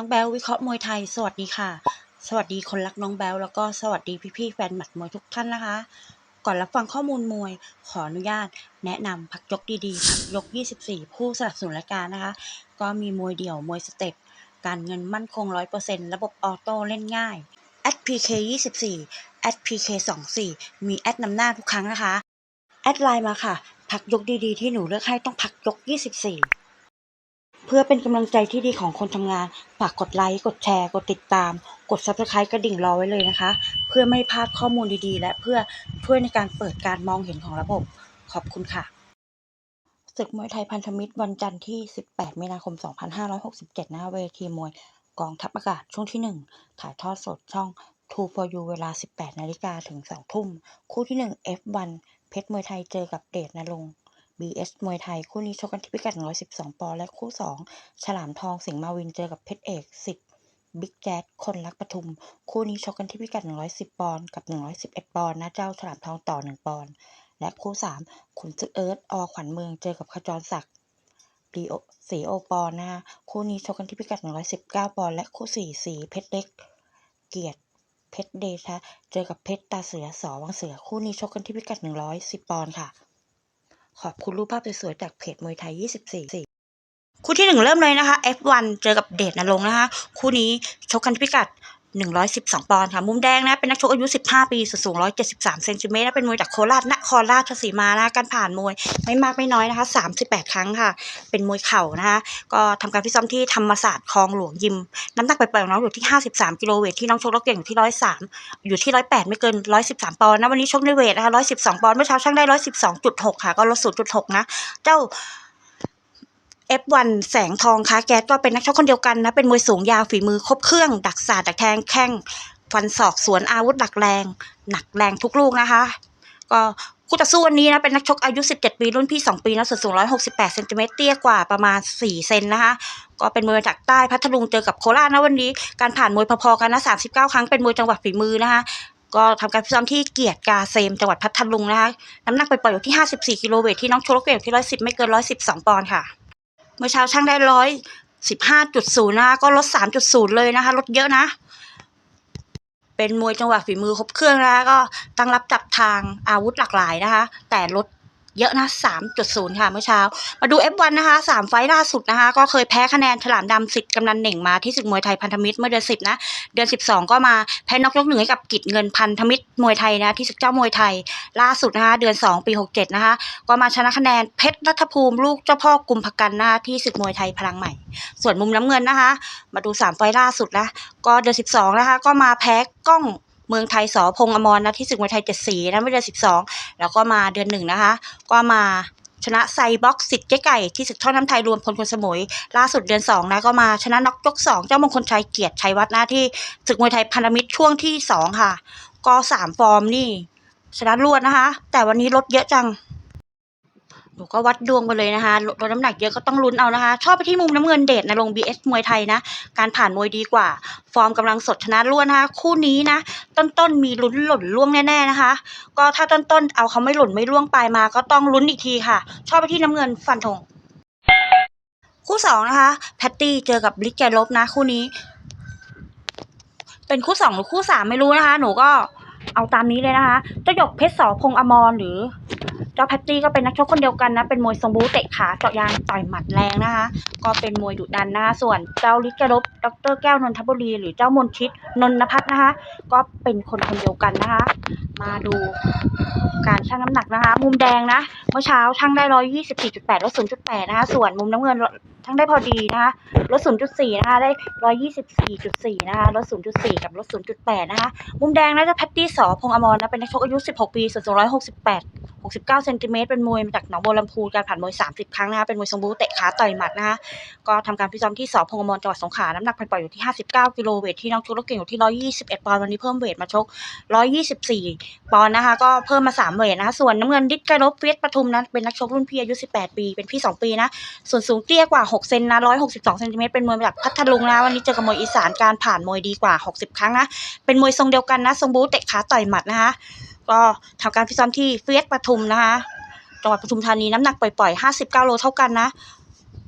น้องแบลวิเคราะห์มวยไทย สวัสดีค่ะ สวัสดีคนรักน้องแบลแล้วก็สวัสดีพี่ๆแฟนหมัดมวยทุกท่านนะคะ ก่อนรับฟังข้อมูลมวย ขออนุญาต แนะนำพักยกดีๆพักยก 24 ผู้สนับสนุนรายการนะคะ ก็มีมวยเดี่ยวมวยสเต็ปการเงินมั่นคง 100%ระบบออโต้เล่นง่าย @pk 24 @pk 24มีแอดนำหน้าทุกครั้งนะคะ แอดไลน์มาค่ะ พักยกดีๆที่หนูเลือกให้ต้องพักยก 24 เพื่อเป็นกำลังใจที่ดีของคนทำงาน ฝากกดไลค์ กดแชร์ กดติดตาม กด Subscribe กระดิ่งรอไว้เลยนะคะ เพื่อไม่พลาดข้อมูลดีๆ และเพื่อช่วยในการเปิดการมองเห็นของระบบ ขอบคุณค่ะ ศึกมวยไทยพันธมิตรวันจันทร์ที่ 18 มีนาคม 2567นะคะเวทีมวยกองทัพอากาศช่วงที่ 1 ถ่ายทอดสดช่อง True for You เวลา 18 นาฬิกาถึง 2 ทุ่ม คู่ที่ 1 F1 เพชรมวยไทยเจอกับเดชนรงค์ BS มวยไทย คู่นี้ชกกันที่พิกัด 112 ปอนด์และคู่ 2 ฉลามทองสิงห์มาวินเจอกับเพชรเอกสิทธิ์บิ๊กแจ๊ดคนรักปทุม คู่นี้ชกกันที่พิกัด 110 ปอนด์กับ 111 ปอนด์นะเจ้าฉลามทองต่อ 1 ปอนด์และคู่ 3 ขุนศึกเอิร์ธอขวัญเมืองเจอกับขจรศักดิ์ดีโอสีโอปอนนะคะคู่นี้ชกกันที่พิกัด 119 ปอนด์และคู่ 4 สีเพชรเล็ก เกียรติเพชรเดชะเจอกับเพชรตาเสือสอวังเสือ คู่นี้ชกกันที่พิกัด 110 ปอนด์ค่ะ ขอบคุณรูปภาพสวยๆจากเพจมวยไทย 24คู่ที่หนึ่งเริ่มเลยนะคะ F1 เจอกับเดชนรงค์นะคะ คู่นี้ชกกันที่พิกัด 112 ปอนด์ค่ะ มุมแดงนะ เป็นนักชกอายุ 15 ปีส่วนสูง 173 เซนติเมตรนะเป็นมวยจากโคราชนครราชสีมานะการผ่านมวยไม่มากไม่น้อยนะคะ 38 ครั้งค่ะ เป็นมวยเข่านะคะ ก็ทำการฟิซ้อมที่ธรรมศาสตร์คลองหลวงยิม น้ำหนักไปปล่อยน้องอยู่ที่ 53 กิโลเวทที่น้องชกรอบเก่งอยู่ที่ 103 อยู่ที่ 108 ไม่เกิน 113 ปอนด์นะวันนี้ชกในเวทนะคะ 112 ปอนด์เมื่อเช้าช่างได้ 112.6 ค่ะ ก็ลด 0.6 นะ เจ้า F1 แสงทองค้าแก๊สก็เป็นนักชกคนเดียวกันนะ เป็นมวยสูงยาวฝีมือครบเครื่อง ดักศาสตร์ดักแทงแข้งฟันศอกสวนอาวุธหนักแรง หนักแรงทุกลูกนะคะ ก็คู่ต่อสู้วันนี้นะ เป็นนักชกอายุ 17 ปี รุ่นพี่ 2 ปีนะส่วนสูง 168เซนติเมตรเตี้ยกว่าประมาณ 4 เซนนะคะ ก็เป็นมวยจากใต้พัทลุงเจอกับโคราชนะวันนี้ การผ่านมวยพอๆกันนะ39 ครั้งเป็นมวยจังหวะฝีมือนะคะก็ทำการฟิซ้อมที่เกียรติกาเซมจังหวัดพัทลุงนะคะ น้ำหนักไปปล่อยอยู่ที่ 54 กิโลเวทที่น้องโชลกเกตที่ 110 ไม่เกิน 112 ปอนด์ค่ะ เมื่อเช้าช่างได้ร้อยสิบห้าจุดศูนย์นะคะก็ลดสามจุดศูนย์เลยนะคะลดเยอะนะ เป็นมวยจังหวะฝีมือครบเครื่องนะคะก็ตั้งรับจับทางอาวุธหลากหลายนะคะ แต่ลด เยอะนะสามจุดศูนย์ค่ะเมื่อเช้า มาดู F1 นะคะสามไฟล์ล่าสุดนะคะ ก็เคยแพ้คะแนนฉลามดำสิทธิ์กำนันเหน่งมาที่ศึกมวยไทยพันธมิตรเมื่อเดือนสิบนะ เดือนสิบสองก็มาแพ้นอกยกหนึ่งให้กับกิจเงินพันธมิตรมวยไทยนะ ที่ศึกเจ้ามวยไทยล่าสุดนะคะ เดือนสองปีหกเจ็ดนะคะ ก็มาชนะคะแนนเพชรรัฐภูมิลูกเจ้าพ่อกุมภกันนะคะที่ศึกมวยไทยพลังใหม่ ส่วนมุมน้ำเงินนะคะ มาดูสามไฟล์ล่าสุดนะ ก็เดือนสิบสองนะคะ ก็มาแพ้กล้อง เมืองไทยสอพงษ์อมรนะที่ศึกมวยไทยเจ็ดสีนะไม่เดือนสิบสองแล้วก็มาเดือนหนึ่งนะคะ ก็มาชนะไซบ็อกสิทธิ์เจ๊ไก่ที่ศึกท่อน้ำไทยรวมพลคนสมุย ล่าสุดเดือนสองนะก็มาชนะน็อกยกสองเจ้ามงคลชัยเกียรติชัยวัฒน์นะที่ศึกมวยไทยพันธมิตรช่วงที่สองค่ะ ก็สามฟอร์มนี่ ชนะรวดนะคะ แต่วันนี้ลดเยอะจังหนูก็วัดดวงไปเลยนะคะลดลดน้ำหนักเยอะก็ต้องลุ้นเอานะคะ ชอบไปที่มุมน้ำเงินเดชนะลง BS มวยไทยนะ การผ่านมวยดีกว่า ฟอร์มกำลังสดชนะรวดนะคะ คู่นี้นะ ต้นๆมีลุ้นหล่นล่วงแน่ๆนะคะ ก็ถ้าต้นๆเอาเขาไม่หล่นไม่ล่วงไปมา ก็ต้องลุ้นอีกทีค่ะ ชอบไปที่น้ำเงินฟันธงคู่สองนะคะแพตตี้เจอกับลิกแกลบนะคู่นี้ เป็นคู่สองหรือคู่สามไม่รู้นะคะ หนูก็เอาตามนี้เลยนะคะเจ้าหยกเพชรสอพงษ์อมรหรือ เจ้าแพตตี้ก็เป็นนักชกคนเดียวกันนะ เป็นมวยทรงบูเตะขาเจาะยางต่อยหมัดแรงนะคะ ก็เป็นมวยดุดันนะคะส่วนเจ้าลิกแกลบดรแก้วนนทบุรี หรือเจ้ามนชิตนนพัฒน์นะคะ ก็เป็นคนคนเดียวกันนะคะ มาดูการชั่งน้ำหนักนะคะ มุมแดงนะ เมื่อเช้าชั่งได้ร้อยยี่สิบสี่จุดแปดลดศูนย์จุดแปดนะคะ ส่วนมุมน้ำเงินชั่งได้พอดีนะคะลดศูนย์จุดสี่นะคะ ได้ร้อยยี่สิบสี่จุดสี่นะคะลดศูนย์จุดสี่กับลดศูนย์จุดแปดนะคะ มุมแดงนะจะแพตตี้สอพงษ์อมรนะเป็นนักชกอายุสิบหกปีส่วนสูงร้อยหกสิบแปด หกสิบเก้าเซนติเมตรเป็นมวยมาจากหนองบัวลำพูการผ่านมวยสามสิบครั้งนะคะเป็นมวยทรงบูเตะขาต่อยหมัดนะคะก็ทำการฟิตซ้อมที่สพงมรจังหวัดสงขลาน้ำหนักปล่อยอยู่ที่ห้าสิบเก้ากิโลเวทที่น้องชกรถเก่งอยู่ที่ร้อยยี่สิบเอ็ดปอนด์วันนี้เพิ่มเวทมาชกร้อยยี่สิบสี่ปอนด์นะคะ ก็เพิ่มมาสามเวทนะคะส่วนน้ำเงินดิษกรบเฟียสปทุมนั้นเป็นนักชกรุ่นพี่อายุ 18 ปี เป็นพี่ 2 ปีนะส่วนสูงเตี้ยกว่า 6 เซนนะ162เซนติเมตรเป็นมวยมาจากพัทลุงนะวันนี้เจอกับมวยอีสานการผ่านมวยดีกว่า 60 ครั้งนะเป็นมวยทรงเดียวกันนะทรงบูเตะขาต่อยหมัดนะคะ ก็ทำการฟิตซ้อมที่เฟียสปทุมนะคะจังหวัดปทุมธานีน้ำหนักปล่อยๆ59โลเท่ากันนะ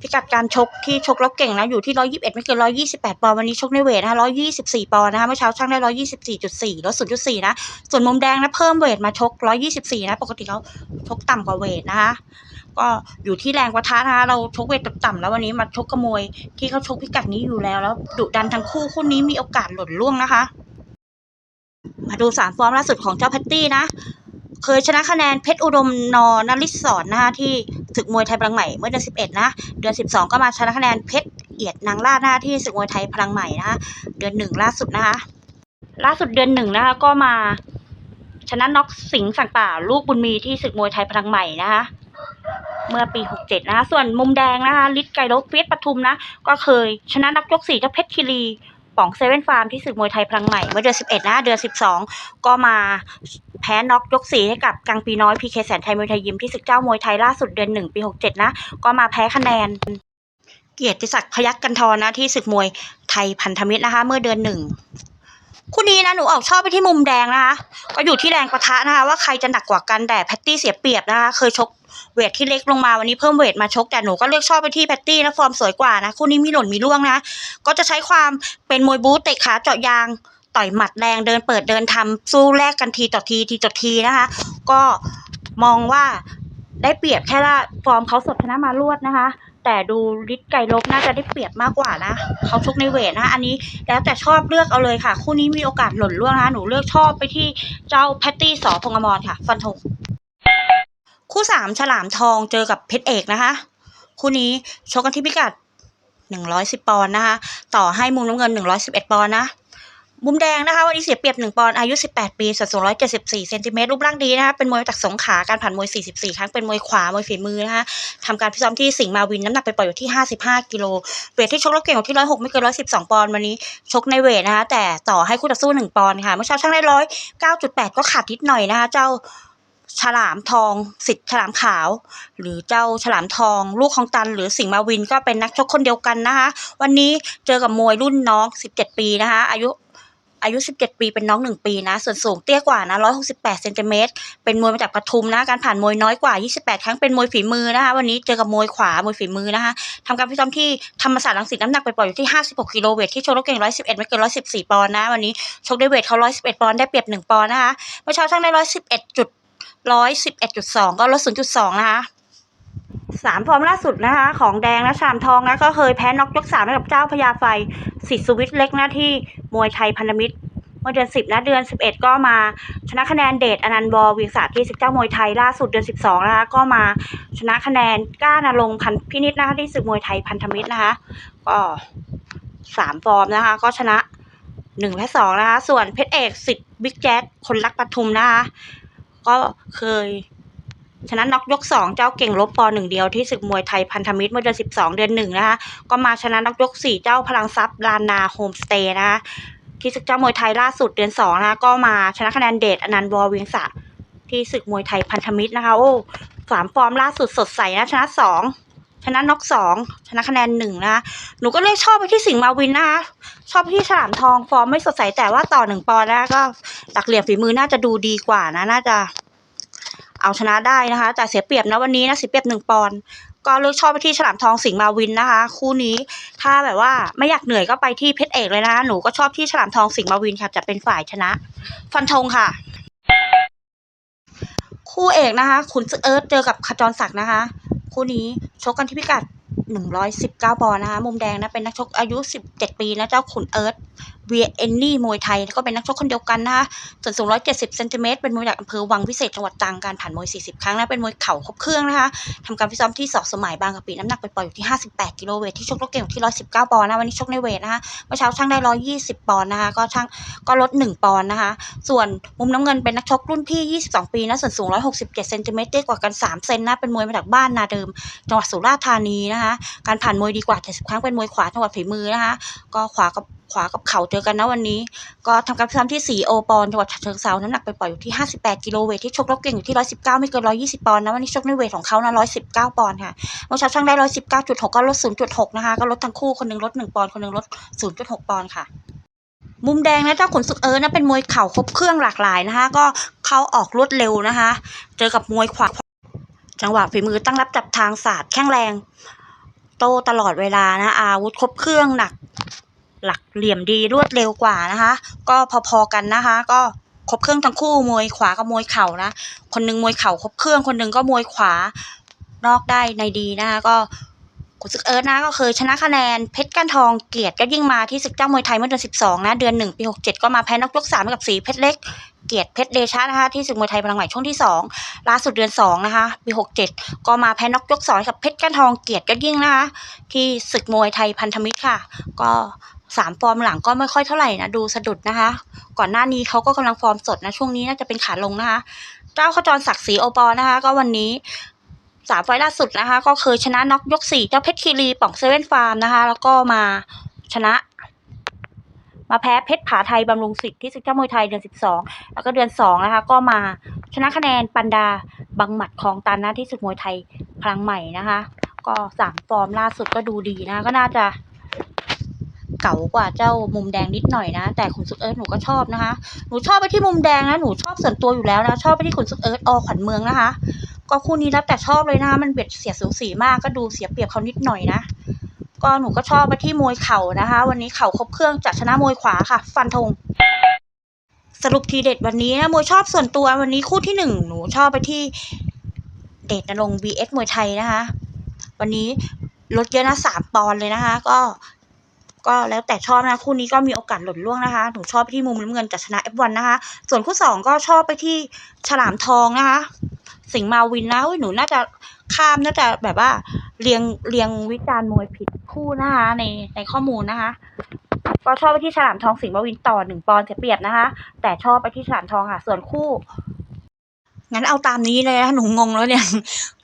พิกัดการชกที่ชกแล้วเก่งนะอยู่ที่ร้อยยี่สิบเอ็ดไม่เกินร้อยยี่สิบแปดปอนด์วันนี้ชกในเวทนะคะร้อยยี่สิบสี่ปอนด์นะคะเมื่อเช้าช่างได้ร้อยยี่สิบสี่จุดสี่ลดศูนย์จุดสี่นะ ส่วนมุมแดงนะเพิ่มเวทมาชกร้อยยี่สิบสี่นะ ปกติเขาชกต่ำกว่าเวทนะคะก็อยู่ที่แรงประทะนะคะเราชกเวทต่ำๆแล้ววันนี้มาชกกระมวยที่เขาชกพิกัดนี้อยู่แล้วแล้วดุดันทั้งคู่คู่นี้มีโอกาสหล่นล่วงนะคะ มาดูสามฟอร์มล่าสุดของเจ้าแพตตี้นะ เคยชนะคะแนนเพชรอุดมนอนริศรนะคะที่ศึกมวยไทยพลังใหม่เมื่อเดือนสิบเอ็ดนะ เดือนสิบสองก็มาชนะคะแนนเพชรเอียดนางล่าหน้าที่ศึกมวยไทยพลังใหม่นะคะเดือนหนึ่งล่าสุดนะคะ ล่าสุดเดือนหนึ่งนะคะก็มาชนะน็อกสิงสังป่า ลูกบุญมีที่ศึกมวยไทยพลังใหม่นะคะเมื่อปี 67 นะคะ ส่วนมุมแดงนะคะลิศไกโรเฟียสปทุมนะ ก็เคยชนะนักยกสี่เจ้าเพชรคีรี ป๋องเซเว่นฟาร์มที่ศึกมวยไทยพลังใหม่เมื่อเดือน 11 นะเดือน 12 ก็มาแพ้น็อกยกสี่ให้กับกังปีน้อยพีเคแสนไทยมวยไทยยิมที่ศึกเจ้ามวยไทยล่าสุดเดือน 1 ปี 67 นะ ก็มาแพ้คะแนนเกียรติศักดิ์พยัคฆ์กันทรนะที่ศึกมวยไทยพันธมิตรนะคะ เมื่อเดือนหนึ่งคู่นี้นะหนูออกชอบไปที่มุมแดงนะคะ ก็อยู่ที่แรงประทะนะคะ ว่าใครจะหนักกว่ากันแต่แพตตี้เสียเปรียบนะคะ เคยชก เวทที่เล็กลงมาวันนี้เพิ่มเวทมาชกแต่หนูก็เลือกชอบไปที่แพตตี้นะฟอร์มสวยกว่านะคู่นี้มีหล่นมีร่วงนะ ก็จะใช้ความเป็นมวยบู๊เตะขาเจาะยางต่อยหมัดแรงเดินเปิดเดินทำสู้แลกกันทีต่อทีทีต่อทีนะคะ ก็มองว่าได้เปรียบแค่ละฟอร์มเขาสดชนะมารวดนะคะ แต่ดูฤทธิ์ไก่ลบน่าจะได้เปรียบมากกว่านะเขาชกในเวทนะอันนี้แล้วแต่ชอบเลือกเอาเลยค่ะ คู่นี้มีโอกาสหล่นล่วงนะหนูเลือกชอบไปที่เจ้าแพตตี้สอพงษ์อมรค่ะ ฟันธง คู่สามฉลามทองเจอกับเพชรเอกนะคะ คู่นี้ชกกันที่พิกัด110ปอนด์นะคะ ต่อให้มุมน้ำเงิน111ปอนด์นะ มุมแดงนะคะวันนี้เสียเปรียบ1ปอนด์อายุ18ปีส่วนสูง174เซนติเมตรรูปร่างดีนะคะเป็นมวยจากสงขาการผ่านมวย44ครั้งเป็นมวยขวามวยฝีมือนะคะทำการพิซ้อมที่สิงห์มาวินน้ำหนักไปปล่อยอยู่ที่55กิโลเวทที่ชกแล้วเก่งอยู่ที่106ไม่เกิน112ปอนด์วันนี้ชกในเวทนะคะแต่ต่อให้คู่ต่อสู้1ปอนด์ค่ะเมื่อเช้าช่างได้109.8ก็ขาดนิดหน่อยนะคะเจ้า ฉลามทองสิทธิ์ฉลามขาว หรือเจ้าฉลามทอง ลูกของตัน หรือสิงห์มาวินก็เป็นนักชกคนเดียวกันนะคะ วันนี้เจอกับมวยรุ่นน้อง 17 ปีนะคะ อายุอายุ 17 ปี เป็นน้อง 1 ปีนะ ส่วนสูงเตี้ยกว่านะ 168 เซนติเมตร เป็นมวยมาจากปทุมนะ การผ่านมวยน้อยกว่า 28 ครั้ง เป็นมวยฝีมือนะคะ วันนี้เจอกับมวยขวา มวยฝีมือนะคะทำการพิซ้อมที่ธรรมศาสตร์รังสิตน้ำหนักไปปล่อยอยู่ที่ 56 กิโลเวทที่โชกแล้วเก่ง 111 ไม่เกิน 114 ปอนด์นะ วันนี้ชกได้เวทเขา 111 ปอนด์ ได้เปรียบ 1 ปอนด์นะคะ เมื่อเช้าช่างได้ 111จุด111.2ก็ลด0.2นจุดสองนะคะสามฟอร์มล่าสุดนะคะ ของแดงและชามทองนะก็เคยแพ้น็อกยกสามให้กับเจ้าพญาไฟสิทธิสวิทย์เล็กหนะที่มวยไทยพันธมิตรเมื่อเดือนสิบนะเดือนสิบเอ็ดก็มาชนะคะแนนเดชอนันต์วอวีศาสตร์ที่สิบเจ้ามวยไทยล่าสุดเดือนสิบสองนะคะก็มาชนะคะแนนก้านรงค์พันพินิจนะคะที่ศึกมวยไทยพันธมิตรนะคะก็สามฟอร์มนะคะ ก็ชนะหนึ่งและสองนะคะ ส่วนเพชรเอกสิทธิ์บิ๊กแจ๊ดคนรักปทุมนะคะ ก็เคยชนะน็อกยกสองเจ้าเก่งลบปอหนึ่งเดียวที่ศึกมวยไทยพันธมิตรเมื่อเดือนสิบสองเดือนหนึ่งนะคะก็มาชนะน็อกยกสี่เจ้าพลังทรัพย์ลานาโฮมสเตย์นะคะที่ศึกเจ้ามวยไทยล่าสุดเดือนสองนะคะก็มาชนะคะแนนเดชอนันต์วอเวียงสะที่ศึกมวยไทยพันธมิตรนะคะโอ้สามฟอร์มล่าสุดสดใสนะชนะสอง ชนะน็อกสองชนะคะแนนหนึ่งนะคะหนูก็เลยชอบไปที่สิงห์มาวินนะคะชอบไปที่ฉลามทองฟอร์มไม่สดใสแต่ว่าต่อหนึ่งปอนด์นะก็หลักเหลี่ยมฝีมือน่าจะดูดีกว่านะน่าจะเอาชนะได้นะคะ แต่เสียเปรียบนะวันนี้นะเสียเปรียบหนึ่งปอนด์ก็เลือกชอบไปที่ฉลามทองสิงห์มาวินนะคะ คู่นี้ถ้าแบบว่าไม่อยากเหนื่อยก็ไปที่เพชรเอกเลยนะคะหนูก็ชอบที่ฉลามทองสิงห์มาวินค่ะจะเป็นฝ่ายชนะ ฟันธงค่ะ คู่เอกนะคะขุนศึกเอิร์ธเจอกับขจรศักดิ์นะคะ คู่นี้ชกกันที่พิกัด 119ปอนด์นะคะ มุมแดงนะเป็นนักชกอายุ 17 ปีนะเจ้าขุนเอิร์ธเวียเอนนี่มวยไทยก็เป็นนักชกคนเดียวกันนะคะส่วนสูง 170เซนติเมตรเป็นมวยจากอำเภอวังวิเศษจังหวัดตรังการผ่านมวย 40 ครั้งนะเป็นมวยเข่าครบเครื่องนะคะทำการฟิซ้อมที่สอกสมัยบางกะปิน้ำหนักไปปล่อยอยู่ที่ 58 กิโลเวทที่ชกรถเก่งที่ 119 ปอนด์นะวันนี้ชกในเวทนะคะเมื่อเช้าช่างได้ 120 ปอนด์นะคะก็ช่างก็ลด 1 ปอนด์นะคะส่วนมุมน้ำเงินเป็นนักชกรุ่นพี่ 22 ปีนะส่วนสูง 167เซนติเมตรเตี้ยกว่ากัน 3 เซนนะเป็นมวยมาจากบ้านนาเดิม จังหวัดสุราษฎร์ธานีนะคะการผ่านมวยดีกว่า70ครั้งเป็นมวยขวาจังหวัดฝีมือนะคะก็ขวากับ ขวากับเข่าเจอกันนะวันนี้ ก็ทำการพิซ้อมที่สีโอปอนจังหวัดฉะเชิงเซาน้ำหนักไปปล่อยอยู่ที่ 58 กิโลเวทที่ชกรบเก่งอยู่ที่ 119 ไม่เกิน 120 ปอนด์นะวันนี้ชกในเวทของเขานะ 119 ปอนด์ค่ะเมื่อเช้าช่างได้ 119.6 ก็ลด 0.6 นะคะ ก็ลดทั้งคู่คนหนึงลด 1 ปอนด์คนหนึงลด 0.6 ปอนด์ค่ะมุมแดงนะเจ้าขุนศึกเอิร์นะเป็นมวยเข่าครบเครื่องหลากหลายนะคะก็เข้าออกรวดเร็วนะคะ เจอกับมวยขวาจังหวะฝีมือตั้งรับจับทางศาสตร์แข้งแรง โตตลอดเวลานะอาวุธครบเครื่องหนัก หลักเหลี่ยมดีรวดเร็วกว่านะคะ ก็พอๆกันนะคะ ก็ครบเครื่องทั้งคู่มวยขวากับมวยเข่านะ คนหนึงมวยเข่าครบเครื่องคนหนึงก็มวยขวานอกได้ในดีนะคะก็ขุนศึกเอิร์ธนะก็เคยชนะคะแนนเพชรก้านทองเกียรติก็ยิ่งมาที่ศึกเจ้ามวยไทยเมื่อเดือน 12 นะ เดือน 1 ปี 67 ก็มาแพ้นอกยก3ให้กับสีเพชรเล็ก เกียรติเพชรเดชะนะคะที่ศึกมวยไทยพลังใหม่ช่วงที่ 2 ล่าสุดเดือน 2 นะคะ ปี 67 ก็มาแพ้นอกยก2ให้กับเพชรก้านทองเกียรติก็ยิ่งนะคะที่ศึกมวยไทยพันธมิตรค่ะ ก็ สามฟอร์มหลังก็ไม่ค่อยเท่าไหร่นะดูสะดุดนะคะ ก่อนหน้านี้เขาก็กำลังฟอร์มสดนะช่วงนี้น่าจะเป็นขาลงนะคะ เจ้าขจรศักดิ์ศรีโอปอนะคะ ก็วันนี้สามไฟล์ล่าสุดนะคะ ก็เคยชนะน็อกยกสี่เจ้าเพชรคีรีป่องเซเว่นฟาร์มนะคะ แล้วก็มาชนะ มาแพ้เพชรผาไทยบำรุงศิษย์ที่ศึกเจ้ามวยไทยเดือนสิบสองแล้วก็เดือนสองนะคะ ก็มาชนะคะแนนปันดาบังหมัดของตันนะที่ศึกมวยไทยพลังใหม่นะคะ ก็สามฟอร์มล่าสุดก็ดูดีนะ ก็น่าจะ เก่ากว่าเจ้ามุมแดงนิดหน่อยนะ แต่ขุนศึกเอิร์ธหนูก็ชอบนะคะ หนูชอบไปที่มุมแดงนะ หนูชอบส่วนตัวอยู่แล้วนะ ชอบไปที่ขุนศึกเอิร์ธอขวัญเมืองนะคะ ก็คู่นี้แล้วแต่ชอบเลยนะคะ มันเบียดเสียดสูสีมาก ก็ดูเสียเปรียบเขานิดหน่อยนะ ก็หนูก็ชอบไปที่มวยเข่านะคะ วันนี้เข่าครบเครื่องจากชนะมวยขวาค่ะ ฟันธงสรุปทีเด็ดวันนี้นะมวยชอบส่วนตัววันนี้คู่ที่หนึ่งหนูชอบไปที่เดชนรงค์ vs มวยไทยนะคะ วันนี้ลดเยอะนะสามปอนเลยนะคะ ก็ ก็แล้วแต่ชอบนะคู่นี้ก็มีโอกาสหล่นล่วงนะคะหนูชอบไปที่มุมน้ำเงินจากชนะ F1 นะคะ ส่วนคู่สองก็ชอบไปที่ฉลามทองนะคะ สิงมาวินนะหนูน่าจะข้ามน่าจะแบบว่าเรียงเรียงวิจารณ์มวยผิดคู่นะคะในในข้อมูลนะคะ ก็ชอบไปที่ฉลามทองสิงห์มาวินต่อหนึ่งปอนด์เสียเปรียบนะคะ แต่ชอบไปที่ฉลามทองค่ะ ส่วนคู่ งั้นเอาตามนี้เลยนะหนูงงแล้วเนี่ย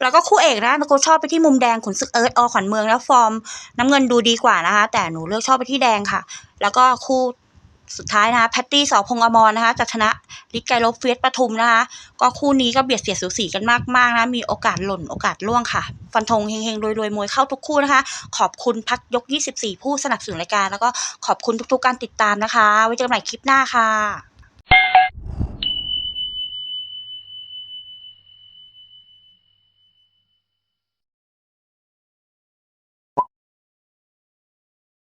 แล้วก็คู่เอกนะหนูก็ชอบไปที่มุมแดงขุนศึกเอิร์ธอขวัญเมืองแล้วฟอร์ม น้ำเงินดูดีกว่านะคะ แต่หนูเลือกชอบไปที่แดงค่ะ แล้วก็คู่สุดท้ายนะคะแพตตี้สอพงษ์อมรนะคะจะชนะลิกไกโลเฟียสปทุมนะคะ ก็คู่นี้ก็เบียดเสียดสูสีกันมากๆนะ มีโอกาสหล่นโอกาสล่วงค่ะ ฟันธงเฮงๆรวยๆ มวยเข้าทุกคู่นะคะ ขอบคุณพักยก 24 ผู้สนับสนุนรายการ แล้วก็ขอบคุณทุกๆการติดตามนะคะ ไว้เจอกันใหม่คลิปหน้าค่ะ